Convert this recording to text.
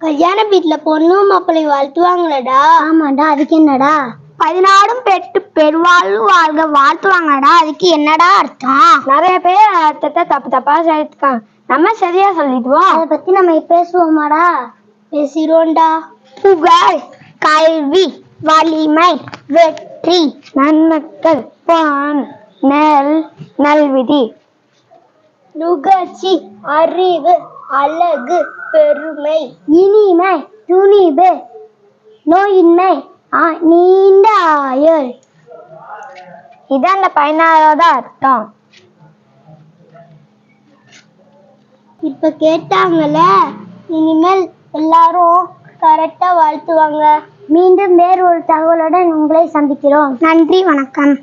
கல்யாண வீட்டுல பொண்ணு மாப்பிள்ளை வாழ்த்துவாங்களடா? ஆமாடா அதுக்கு என்னடா? பதினாடும் பெற்று பெருவாழ்வு வாழ்க வாழ்த்துவாங்கடா அதுக்கு என்னடா அர்த்தம்? நிறைய பேர் அர்த்தத்தை தப்பு தப்பா சொல்லிருக்காங்க நம்ம சரியா சொல்லிடுவோம். அதை பத்தி நம்ம பேசுவோமாடா? பேசிடுவோம்டா. புகழ் கல்வி வலிமை வெற்றி நன்மக்கள் பான் நெல் நல்விதி. நுகர்ச்சி அறிவு. அழகு பெருமை இனிமை துணிவு நோயின்மை நீண்ட ஆயுள். இதான் அந்த பதினாறாவது அர்த்தம். இப்ப கேட்டாங்கல்ல இனிமேல் எல்லாரும் கரெக்டா வாழ்த்துவாங்க. மீண்டும் வேறு ஒரு தகவலுடன் உங்களை சந்திக்கிறோம். நன்றி வணக்கம்.